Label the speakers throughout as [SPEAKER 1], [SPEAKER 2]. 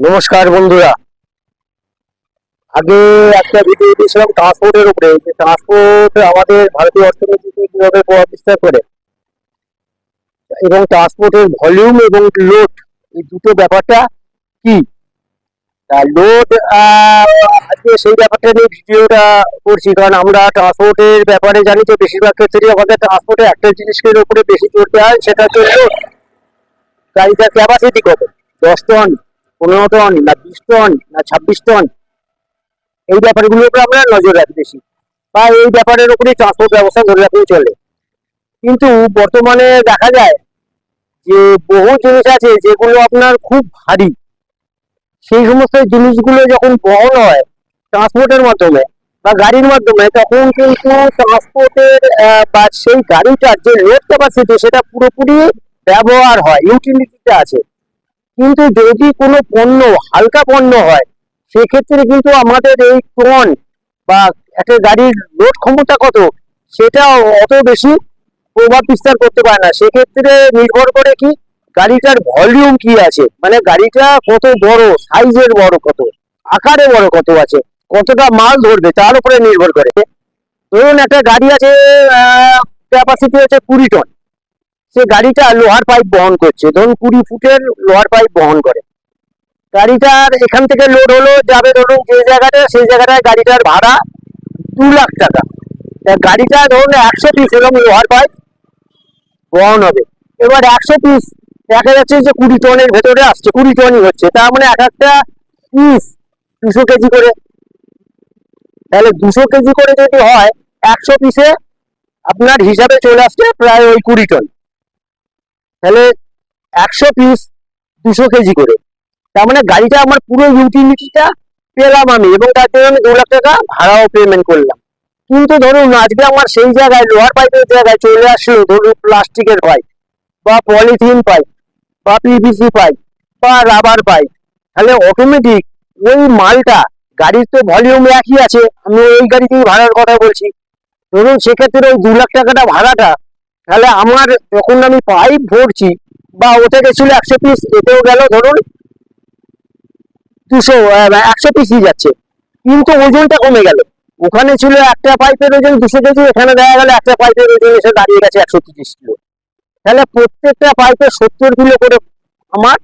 [SPEAKER 1] নমস্কার বন্ধুরা। আগে একটা ভিডিও দিয়েছিলাম ট্রান্সপোর্টের উপরে। যে ট্রান্সপোর্ট আমাদের ভারতীয় অর্থনীতিতে কীভাবে প্রভাব বিস্তার করে, এবং ট্রান্সপোর্টের ভলিউম এবং লোড এই দুটো ব্যাপারটা কি? লোড আজকে সেই ব্যাপারটা নিয়ে ভিডিওটা করছি, কারণ আমরা ট্রান্সপোর্টের ব্যাপারে জানি যে বেশিরভাগ ক্ষেত্রে আমাদের ট্রান্সপোর্টে একটা জিনিসের উপরে বেশি দেওয়া হয়, সেটা হচ্ছে। গাড়িটার ক্যাপাসিটি কত? দশ টন পনেরো টন না বিশ টন না ছাব্বিশ টন, এই ব্যাপারগুলোর উপরে আমরা নজর রাখি বেশি। বা এই ব্যাপারের উপরে ট্রান্সপোর্ট ব্যবস্থা ধরে রাখতে চলে। কিন্তু বর্তমানে দেখা যায় যে বহু জিনিস আছে যেগুলো আপনার খুব ভারী। সেই সমস্ত জিনিসগুলো যখন বহন হয় ট্রান্সপোর্টের মাধ্যমে বা গাড়ির মাধ্যমে, তখন কিন্তু ট্রান্সপোর্টের বা সেই গাড়িটার যে লোড ক্যাপাসিটি সেটা পুরোপুরি ব্যবহার হয়। ইউটিলিটিটা আছে। কিন্তু যদি কোনো পণ্য, হালকা পণ্য হয়, সেক্ষেত্রে কিন্তু আমাদের এই টন বা একটা গাড়ির লোড ক্ষমতা কত সেটা অত বেশি প্রভাব বিস্তার করতে পারে না। সেক্ষেত্রে নির্ভর করে কি, গাড়িটার ভলিউম কি আছে? মানে গাড়িটা কত বড়, সাইজের বড় কত, আকারে বড় কত আছে, কতটা মাল ধরবে, তার উপরে নির্ভর করে। ধরুন একটা গাড়ি আছে ক্যাপাসিটি হচ্ছে কুড়ি টন সে গাড়িটা লোহার পাইপ বহন করছে। ধরুন কুড়ি ফুটের লোহার পাইপ বহন করে। গাড়িটার এখান থেকে লোড হলো, যাবে ধরুন যে জায়গাটা সেই জায়গাটায় গাড়িটার ভাড়া দু লাখ টাকা। গাড়িটা ধরুন একশো পিস এরকম লোহার পাইপ বহন হবে। এবার একশো পিস দেখা যাচ্ছে যে কুড়ি টনের ভেতরে আসছে, কুড়ি টনই হচ্ছে। তার মানে এক একটা পিস দুশো কেজি করে। তাহলে দুশো কেজি করে যদি হয়, একশো পিসে আপনার হিসাবে চলে আসছে প্রায় ওই কুড়ি টন। তাহলে একশো পিস দুশো কেজি করে। তার মানে গাড়িটা আমার পুরো ইউটিলিটিটা পেলাম আমি এবং তার জন্য দু লাখ টাকা ভাড়াও পেমেন্ট করলাম। কিন্তু ধরুন, আজকে আমার সেই জায়গায় লোহার পাইপের জায়গায় চলে আসলো, ধরুন প্লাস্টিকের পাইপ বা পলিথিন পাইপ বা পিভিসি পাইপ বা রাবার পাইপ তাহলে অটোমেটিক ওই মালটা গাড়ির তো ভলিউম একই আছে, আমি ওই গাড়িতেই ভাড়ার কথা বলছি। ধরুন, সেক্ষেত্রে ওই দু লাখ টাকাটা ভাড়াটা তাহলে আমার যখন আমি পাইপ ভরছি বা ওতে গেছিল একশো পিস এতেও গেল ধরুন দুশো একশো পিসই যাচ্ছে। কিন্তু ওজনটা কমে গেল। ওখানে ছিল একটা পাইপের ওজন দুশো কেজি, এখানে দেখা গেল একটা পাইপের ওজন এসে দাঁড়িয়ে গেছে একশো তিরিশ কিলো। তাহলে প্রত্যেকটা পাইপে সত্তর কিলো করে আমার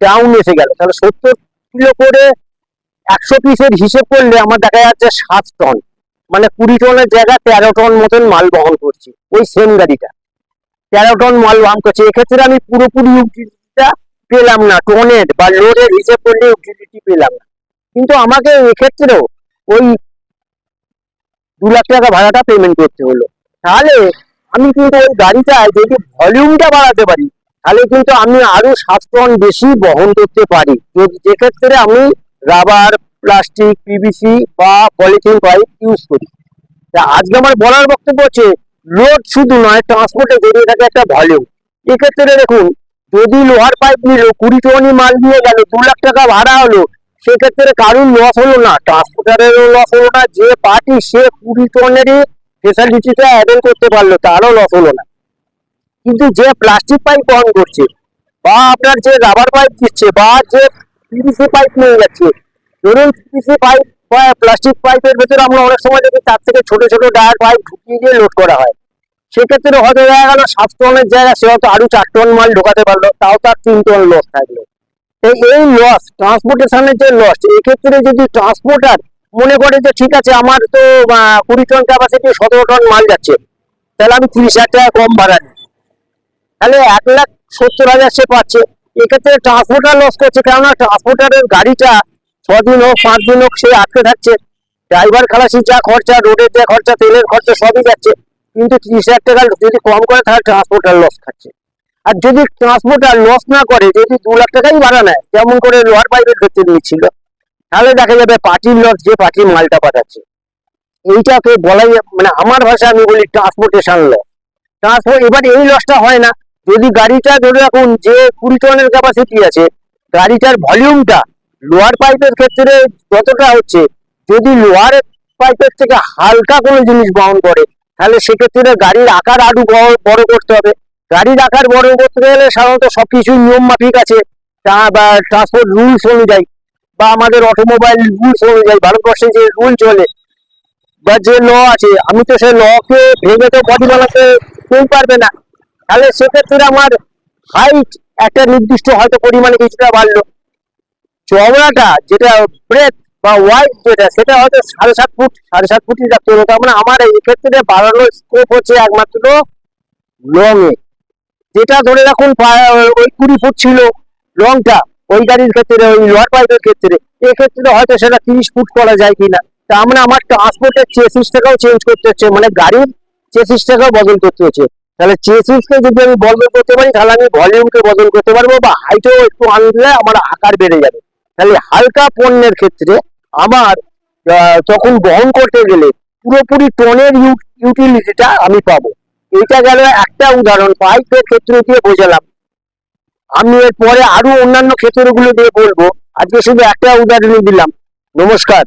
[SPEAKER 1] ডাউন এসে গেল। তাহলে সত্তর কিলো করে একশো পিসের হিসেব করলে আমার দেখা যাচ্ছে সাত টন মানে কুড়ি টনের জায়গায় তেরো টন মতন মাল বহন করছি, ওই সেম গাড়িটা। তেরো টন মাল বহন করছে। এক্ষেত্রে আমি পুরোপুরি ইউটিলিটিটা পেলাম না। টনের বা লোডের হিসেব করলে ইউটিলিটি পেলাম না। কিন্তু আমাকে এক্ষেত্রেও ওই দু লাখ টাকা ভাড়াটা পেমেন্ট করতে হলো। তাহলে আমি কিন্তু ওই গাড়িটায় যদি ভলিউমটা বাড়াতে পারি, তাহলে কিন্তু আমি আরও সাত টন বেশি বহন করতে পারি। যেক্ষেত্রে আমি রাবার প্লাস্টিক পিভিসি বা পলিথিন পাইপ ইউজ করি। তা আজকে আমার বলার বক্তব্য হচ্ছে লোড শুধু নয় ট্রান্সপোর্টে জড়িয়ে থাকে একটা ভলিউম এক্ষেত্রে দেখুন, যদি লোহার পাইপ নিল, কুড়ি টনই মাল নিয়ে গেল, দু লাখ টাকা ভাড়া হলো, সেক্ষেত্রে কারুর লস হলো না। ট্রান্সপোর্টারেরও লস হলো না, যে পার্টি সে কুড়ি টনেরই ফেসিলিটিটা অ্যাভেল করতে পারল, তারও লস হলো না। কিন্তু যে প্লাস্টিক পাইপ বহন করছে, বা আপনার যে রাবার পাইপ দিচ্ছে, বা যে পিভিসি পাইপ নিয়ে যাচ্ছে, ধরুন পিভিসি পাইপ প্লাস্টিক পাইপের ভেতরে আমরা অনেক সময় দেখি তার থেকে ছোট ছোট ডায়ার পাইপ ঢুকিয়ে দিয়ে লোড করা হয়। সেক্ষেত্রে হয়তো দেখা গেল সাত টনের জায়গা সে হয়তো আরও চার টন মাল ঢোকাতে পারল, তাও তার তিন টন লস থাকল। এই লস ট্রান্সপোর্টেশনের যে লস এক্ষেত্রে যদি ট্রান্সপোর্টার মনে করে যে ঠিক আছে, আমার তো কুড়ি টন ক্যাপাসিটি সতেরো টন মাল যাচ্ছে, তাহলে আমি তিরিশ হাজার টাকা কম ভাড়া নিই তাহলে এক লাখ সত্তর হাজার সে পাচ্ছে। এক্ষেত্রে ট্রান্সপোর্টার লস করছে, কেননা ট্রান্সপোর্টারের গাড়িটা ছদিন হোক, পাঁচ দিন হোক, সে আটকে থাকছে। ড্রাইভার খালাসির যা খরচা, রোডের যা খরচা, তেলের খরচা, সবই যাচ্ছে। কিন্তু তিরিশ হাজার টাকা যদি কম করে, তাহলে ট্রান্সপোর্টার লস খাচ্ছে। আর যদি ট্রান্সপোর্টার লস না করে, যদি দু লাখ টাকাই ভাড়া নেয়, যেমন করে লোহার পাইপের ক্ষেত্রে নিচ্ছিল তাহলে দেখা যাবে পার্টির লস যে পার্টি মালটা পাঠাচ্ছে। এইটাকে বলাই মানে আমার ভাষা আমি বলি ট্রান্সপোর্টেশন লস ট্রান্সপোর্ট এবার এই লসটা হয় না। যদি গাড়িটা ধরে রাখুন, যে কুড়ি টনের ক্যাপাসিটি আছে, গাড়িটার ভলিউমটা লোহার পাইপের ক্ষেত্রে যতটা হচ্ছে, যদি লোয়ার পাইপের থেকে হালকা কোনো জিনিস বহন করে, তাহলে সেক্ষেত্রে গাড়ির আকার আরও বড় করতে হবে। গাড়ির আকার বড় করতে গেলে সাধারণত সবকিছু নিয়ম মাফিক আছে। বা ট্রান্সপোর্ট রুলস অনুযায়ী বা আমাদের অটোমোবাইল রুলস অনুযায়ী ভারতবর্ষে যে রুল চলে, বা যে ল আছে, আমি তো সেই লকে ভেঙে তো বডি বানাতে কেউ পারবে না। তাহলে সেক্ষেত্রে আমার হাইট একটা নির্দিষ্ট হয়তো পরিমাণে কিছুটা বাড়লো। চওড়াটা যেটা ব্রেথ বা ওয়াইড যেটা, সেটা হয়তো সাড়ে সাত ফুট, সাড়ে সাত ফুটই রাখতে হবে তার মানে আমার এই ক্ষেত্রে বাড়ানোর স্কোপ হচ্ছে একমাত্র লং এ। যেটা ধরে রাখুন ওই কুড়ি ফুট ছিল লংটা ওই গাড়ির ক্ষেত্রে, ওই লোয়ার পাইপের ক্ষেত্রে। এক্ষেত্রে হয়তো সেটা তিরিশ ফুট করা যায় কিনা। তা আমরা আমার ট্রান্সপোর্টের চেসিসটাকেও চেঞ্জ করতে হচ্ছে মানে গাড়ির চেসিসটাকেও বদল করতে হচ্ছে। তাহলে চেসিসকে যদি আমি বদল করতে পারি, তাহলে আমি ভলিউমকে বদল করতে পারব বা হাইটও একটু আনলে আমার আকার বেড়ে যাবে। তাহলে হালকা পণ্যের ক্ষেত্রে আমার তখন বহন করতে গেলে পুরোপুরি টনের ইউটিলিটিটা আমি পাবো। এটা গেল একটা উদাহরণ, পাইপের ক্ষেত্র দিয়ে বোঝালাম। আমি এরপরে আরও অন্যান্য ক্ষেত্রগুলো দিয়ে বলব। আজকে শুধু একটা উদাহরণ দিলাম। নমস্কার।